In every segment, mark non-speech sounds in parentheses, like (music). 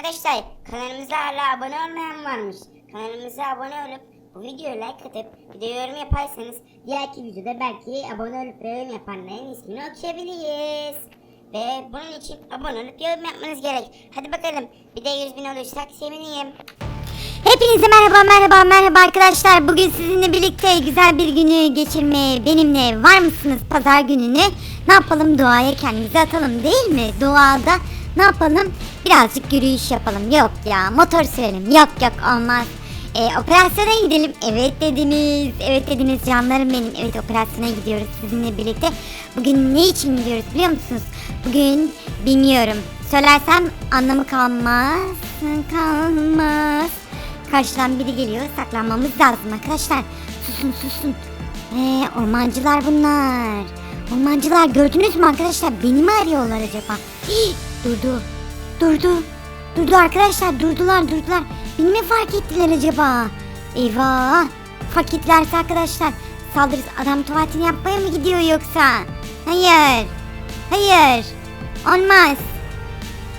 Arkadaşlar kanalımıza hala abone olmayan varmış. Kanalımıza abone olup bu videoya like atıp bir de yorum yaparsanız diğerki videoda belki abone olup yorum yapanların ismini okuyabiliriz. Ve bunun için abone olup yorum yapmanız gerek. Hadi bakalım bir de 100 bin olursak sevinirim. Hepinize merhaba merhaba merhaba arkadaşlar. Bugün sizinle birlikte güzel bir günü geçirmeye benimle var mısınız pazar gününü? Ne yapalım doğaya kendimizi atalım değil mi? Doğada ne yapalım? Birazcık yürüyüş yapalım. Yok ya motor sürelim. Yok yok olmaz. E, operasyona gidelim. Evet dediniz. Evet dediniz canlarım benim. Evet operasyona gidiyoruz sizinle birlikte. Bugün ne için gidiyoruz biliyor musunuz? Bugün bilmiyorum. Söylersem anlamı kalmaz. Kalmaz. Karşıdan biri geliyor. Saklanmamız lazım arkadaşlar. Susun susun. Ee, ormancılar bunlar. Ormancılar gördünüz mü arkadaşlar? Beni mi arıyorlar acaba? Hii, durdu. Durdu. Durdu arkadaşlar. Durdular durdular. Beni mi fark ettiler acaba? Eyvah. Fark ettilerse arkadaşlar. Saldırırız. Adam tuvaletini yapmaya mı gidiyor yoksa? Hayır. Hayır. Olmaz.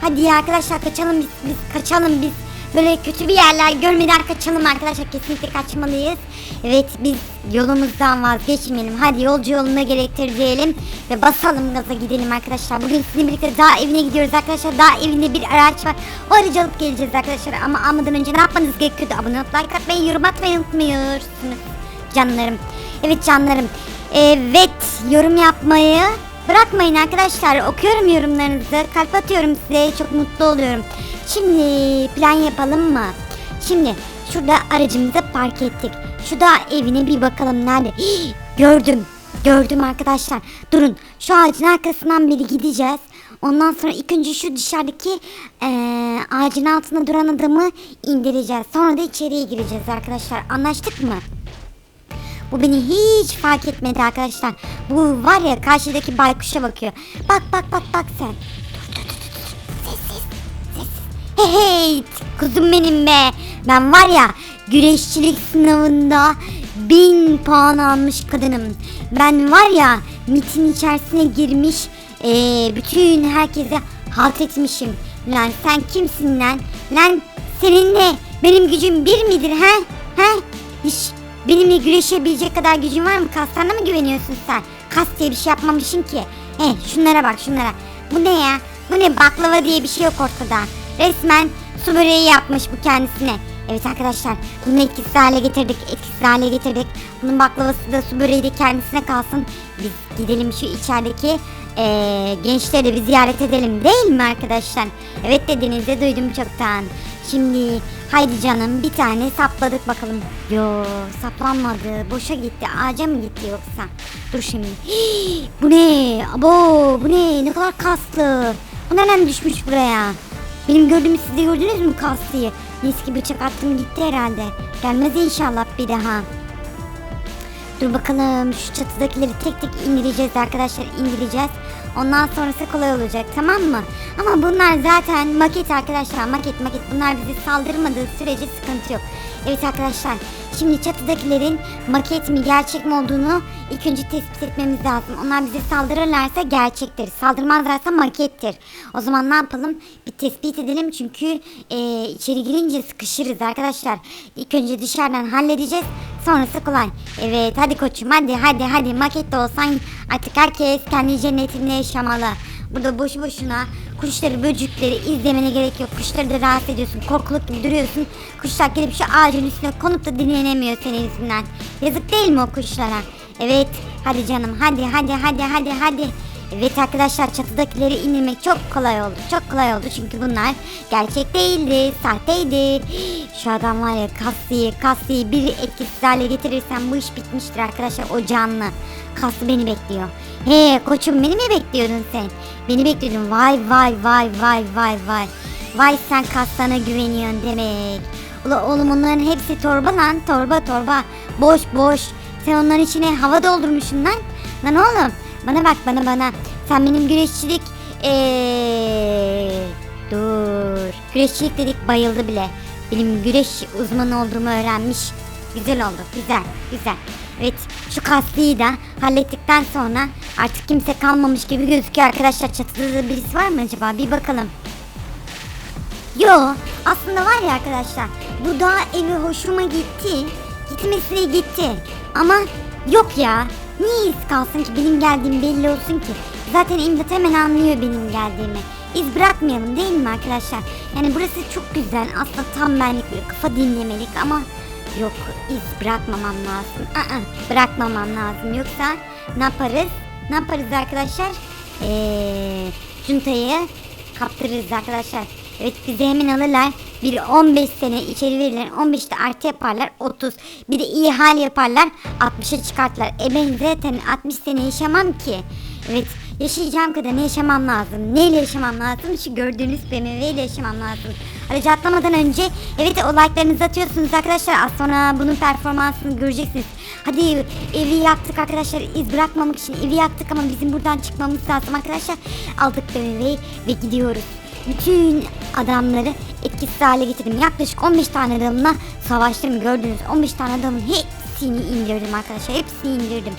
Hadi ya arkadaşlar kaçalım biz, biz kaçalım biz. Böyle kötü bir yerler görmeden kaçalım arkadaşlar kesinlikle kaçmalıyız. Evet biz yolumuzdan vazgeçmeyelim. Hadi yolcu yoluna gerektir diyelim ve basalım gaza gidelim arkadaşlar. Bugün sizinle birlikte dağ evine gidiyoruz arkadaşlar. Dağ evinde bir araç var. O aracı alıp geleceğiz arkadaşlar. Ama almadan önce ne yapmanız gerekiyor? Abone olup like atmayı, yorum atmayı unutmuyorsunuz. Canlarım. Evet canlarım. Evet yorum yapmayı Bırakmayın arkadaşlar. Okuyorum yorumlarınızı. Kalp atıyorum size. Çok mutlu oluyorum. Şimdi plan yapalım mı? Şimdi şurada aracımızı park ettik. Şu da evine bir bakalım nerede? Hii, gördüm. Gördüm arkadaşlar. Durun. Şu ağacın arkasından biri gideceğiz. Ondan sonra ilk önce şu dışarıdaki eee, ağacın altında duran adamı indireceğiz. Sonra da içeriye gireceğiz arkadaşlar. Anlaştık mı? Bu beni hiç fark etmedi arkadaşlar. Bu var ya karşıdaki baykuşa bakıyor. Bak bak bak bak sen. Dur dur dur dur. Sessiz. Sessiz. Hey kuzum benim be. Ben var ya güreşçilik sınavında bin puan almış kadınım. Ben var ya mitin içerisine girmiş eee, bütün herkese halt etmişim. Lan sen kimsin lan? Lan seninle benim gücüm bir midir he? He? Hiç Benimle güreşebilecek kadar gücün var mı? Kaslarına mı güveniyorsun sen? Kas diye bir şey yapmamışsın ki. He şunlara bak şunlara. Bu ne ya? Bu ne baklava diye bir şey yok ortada. Resmen su böreği yapmış bu kendisine. Evet arkadaşlar bunu etkisiz hale getirdik. Etkisiz hale getirdik. Bunun baklavası da su böreği de kendisine kalsın. Biz gidelim şu içerideki eee gençleri bir ziyaret edelim değil mi arkadaşlar? Evet dediğinizde duydum çoktan. Şimdi haydi canım bir tane sapladık bakalım. Yo saplanmadı. Boşa gitti. Ağaca mı gitti yoksa? Dur şimdi. Hii, bu ne? Abo bu ne? Ne kadar kaslı. Bu nereden düşmüş buraya? Benim gördüğümü siz de gördünüz mü kaslıyı? Neyse ki bıçak attım gitti herhalde. Gelmez inşallah bir daha. Dur bakalım şu çatıdakileri tek tek indireceğiz arkadaşlar indireceğiz. Ondan sonrası kolay olacak tamam mı? Ama bunlar zaten maket arkadaşlar maket maket bunlar bizi saldırmadığı sürece sıkıntı yok. Evet arkadaşlar şimdi çatıdakilerin maket mi gerçek mi olduğunu ilk önce tespit etmemiz lazım. Onlar bize saldırırlarsa gerçektir. Saldırmazlarsa makettir. O zaman ne yapalım? Bir tespit edelim çünkü e, içeri girince sıkışırız arkadaşlar. İlk önce dışarıdan halledeceğiz. Sonrası kolay. Evet hadi koçum hadi hadi hadi makette olsan artık herkes kendi cennetinde yaşamalı. Burada boş boşuna kuşları böcekleri izlemene gerek yok. Kuşları da rahatsız ediyorsun. Korkuluk gibi duruyorsun. Kuşlar gelip şu ağacın üstüne konup da dinlenemiyor senin yüzünden. Yazık değil mi o kuşlara? Evet hadi canım hadi hadi hadi hadi hadi. Evet arkadaşlar çatıdakileri indirmek çok kolay oldu. Çok kolay oldu çünkü bunlar gerçek değildi, sahteydi. Şu adam var ya Kasya'yı, Kasya'yı bir etkisiz hale getirirsen bu iş bitmiştir arkadaşlar. O canlı. Kaslı beni bekliyor. He koçum beni mi bekliyordun sen? Beni bekliyordun. Vay vay vay vay vay vay. Vay sen kaslana güveniyorsun demek. Ula oğlum onların hepsi torba lan. Torba torba. Boş boş. Sen onların içine hava doldurmuşsun lan. Lan oğlum bana bak bana bana. Sen benim güreşçilik eee dur. Güreşçilik dedik bayıldı bile. Benim güreş uzmanı olduğumu öğrenmiş. Güzel oldu. Güzel. Güzel. Evet şu kaslıyı da hallettikten sonra artık kimse kalmamış gibi gözüküyor arkadaşlar. Çatıda da birisi var mı acaba? Bir bakalım. Yo aslında var ya arkadaşlar bu dağ evi hoşuma gitti. Gitmesine gitti. Ama yok ya. Niye iz kalsın ki benim geldiğim belli olsun ki. Zaten imdat hemen anlıyor benim geldiğimi. İz bırakmayalım değil mi arkadaşlar? Yani burası çok güzel. Aslında tam benlik bir kafa dinlemelik ama yok iz bırakmamam lazım. Aa, bırakmamam lazım. Yoksa ne yaparız? Ne yaparız arkadaşlar? Eee Junta'yı kaptırırız arkadaşlar. Evet bizi hemen alırlar. Bir 15 sene içeri verirler. 15'te artı yaparlar. 30. Bir de iyi hal yaparlar. 60'a çıkartırlar. E ben zaten 60 sene yaşamam ki. Evet yaşayacağım kadar yaşamam lazım. Neyle yaşamam lazım? Şu gördüğünüz BMW ile yaşamam lazım. Aracı atlamadan önce evet o like'larınızı atıyorsunuz arkadaşlar. Az sonra bunun performansını göreceksiniz. Hadi evi yaktık arkadaşlar. İz bırakmamak için evi yaktık ama bizim buradan çıkmamız lazım arkadaşlar. Aldık BMW'yi ve gidiyoruz. Bütün adamları etkisiz hale getirdim. Yaklaşık 15 tane adamla savaştım gördünüz. 15 tane adamın hepsini indirdim arkadaşlar. Hepsini indirdim.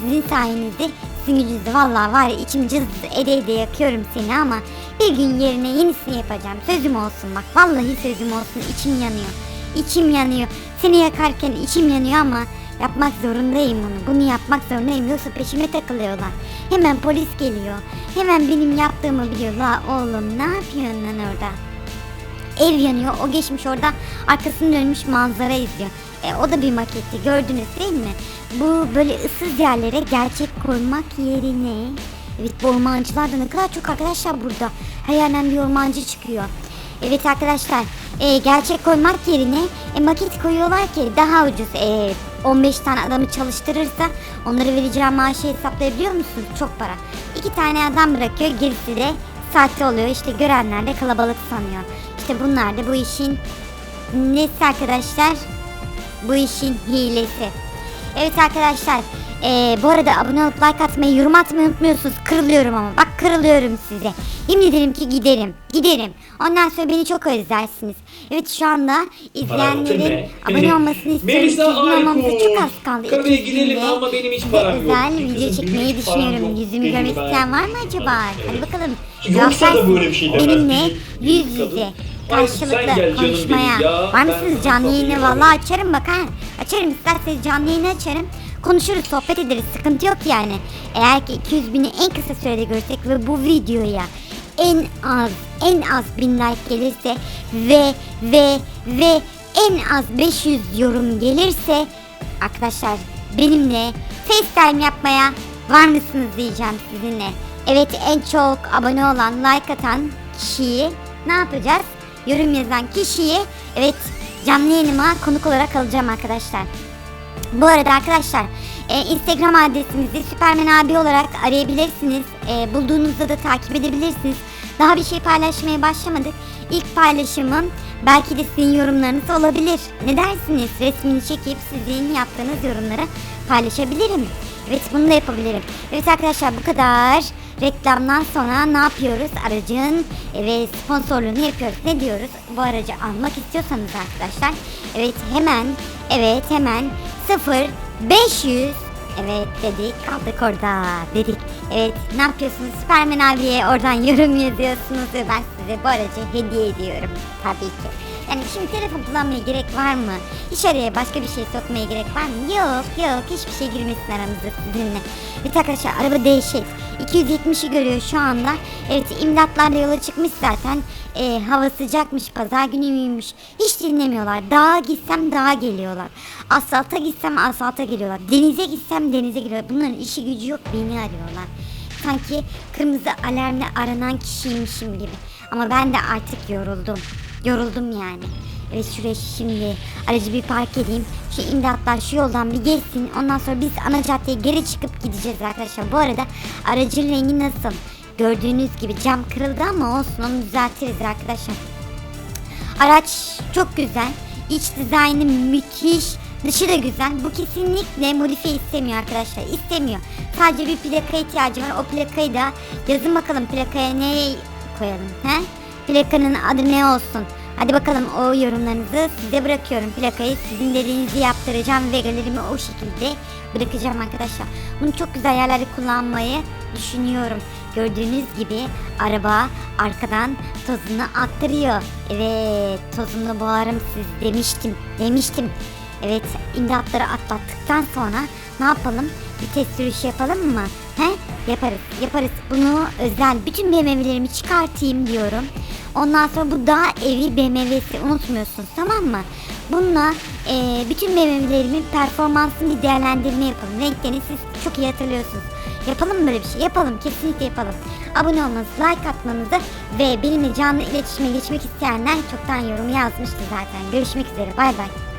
Sizin sayenizde, sizin gücünüzde vallahi var ya içim cız ede ede yakıyorum seni ama bir gün yerine yenisini yapacağım. Sözüm olsun bak vallahi sözüm olsun içim yanıyor. İçim yanıyor. Seni yakarken içim yanıyor ama yapmak zorundayım bunu. Bunu yapmak zorundayım yoksa peşime takılıyorlar. Hemen polis geliyor. Hemen benim yaptığımı biliyorlar. Oğlum ne yapıyorsun lan orada? Ev yanıyor. O geçmiş orada arkasını dönmüş manzara izliyor. E, o da bir maketti gördünüz değil mi? Bu böyle ıssız yerlere gerçek koymak yerine Evet bu ormancılar da ne kadar çok arkadaşlar burada. Her yerden bir ormancı çıkıyor. Evet arkadaşlar e, gerçek koymak yerine e, maket koyuyorlar ki daha ucuz. E, 15 tane adamı çalıştırırsa onlara vereceğim maaşı hesaplayabiliyor musunuz? Çok para. İki tane adam bırakıyor gerisi de sahte oluyor. İşte görenler de kalabalık sanıyor. İşte bunlar da bu işin nesi arkadaşlar? Bu işin hilesi. Evet arkadaşlar. Eee, bu arada abone olup like atmayı, yorum atmayı unutmuyorsunuz. Kırılıyorum ama. Bak kırılıyorum size. Yemin ederim ki giderim. Giderim. Ondan sonra beni çok özlersiniz. Evet şu anda izleyenlerin abone olmasını istiyorum. Melisa Aykut. çok az kaldı. Girelim günde ama benim hiç param yok. özel video çekmeyi düşünüyorum. Yüzümü görmek isteyen var mı acaba? Hadi bakalım. Yoksa da böyle bir şey demez. Benimle yüz yüze karşılıklı konuşmaya. Var mısınız canlı yayını? Vallahi açarım bak ha. Açarım isterseniz canlı yayını açarım. Konuşuruz, sohbet ederiz. Sıkıntı yok yani. Eğer ki 200 bini en kısa sürede görsek ve bu videoya en az en az 1000 like gelirse ve ve ve en az 500 yorum gelirse arkadaşlar benimle FaceTime yapmaya var mısınız diyeceğim sizinle. Evet en çok abone olan like atan kişiyi ne yapacağız? Yorum yazan kişiyi evet canlı yayınıma konuk olarak alacağım arkadaşlar. Bu arada arkadaşlar e, Instagram adresimizi Süpermen abi olarak arayabilirsiniz. E, bulduğunuzda da takip edebilirsiniz. Daha bir şey paylaşmaya başlamadık. İlk paylaşımım belki de sizin yorumlarınız olabilir. Ne dersiniz? Resmini çekip sizin yaptığınız yorumları paylaşabilirim. Evet bunu da yapabilirim. Evet arkadaşlar bu kadar. Reklamdan sonra ne yapıyoruz? Aracın e, ve sponsorluğunu yapıyoruz. Ne diyoruz? Bu aracı almak istiyorsanız arkadaşlar. Evet hemen evet hemen 0 500 Evet dedik kaldık orada dedik. Evet ne yapıyorsunuz Süpermen abiye oradan (laughs) yorum yazıyorsunuz ve ben size bu aracı hediye ediyorum tabii ki. Yani şimdi telefon kullanmaya gerek var mı? Hiç araya başka bir şey sokmaya gerek var mı? Yok yok hiçbir şey girmesin aramızda sizinle. Evet arkadaşlar araba değişik. 270'i görüyor şu anda. Evet imdatlarla yola çıkmış zaten. Ee, hava sıcakmış pazar günüymüş. Hiç dinlemiyorlar. Dağa gitsem dağa geliyorlar. Asfalta gitsem asfalta geliyorlar. Denize gitsem denize geliyorlar. Bunların işi gücü yok beni arıyorlar. Sanki kırmızı alarmla aranan kişiymişim gibi. Ama ben de artık yoruldum. Yoruldum yani. Ve şuraya şimdi aracı bir park edeyim. Şu imdatlar şu yoldan bir geçsin. Ondan sonra biz ana caddeye geri çıkıp gideceğiz arkadaşlar. Bu arada aracın rengi nasıl? Gördüğünüz gibi cam kırıldı ama olsun onu düzeltiriz arkadaşlar. Araç çok güzel. İç dizaynı müthiş. Dışı da güzel. Bu kesinlikle modifiye istemiyor arkadaşlar. İstemiyor. Sadece bir plaka ihtiyacı var. O plakayı da yazın bakalım plakaya ne koyalım. He? Plakanın adı ne olsun? Hadi bakalım o yorumlarınızı size bırakıyorum. Plakayı sizin dediğinizi yaptıracağım ve galerimi o şekilde bırakacağım arkadaşlar. Bunu çok güzel yerlerde kullanmayı düşünüyorum. Gördüğünüz gibi araba arkadan tozunu attırıyor. Evet tozunu boğarım siz demiştim demiştim. Evet imdatları atlattıktan sonra ne yapalım? Bir test sürüşü yapalım mı? He? Yaparız yaparız. Bunu özel bütün BMW'lerimi çıkartayım diyorum. Ondan sonra bu dağ evi BMW'si unutmuyorsunuz tamam mı? Bununla eee, bütün BMW'lerimin performansını bir değerlendirme yapalım. Renklerini siz çok iyi hatırlıyorsunuz. Yapalım mı böyle bir şey? Yapalım. Kesinlikle yapalım. Abone olmanızı, like atmanızı ve benimle canlı iletişime geçmek isteyenler çoktan yorum yazmıştı zaten. Görüşmek üzere. Bay bay.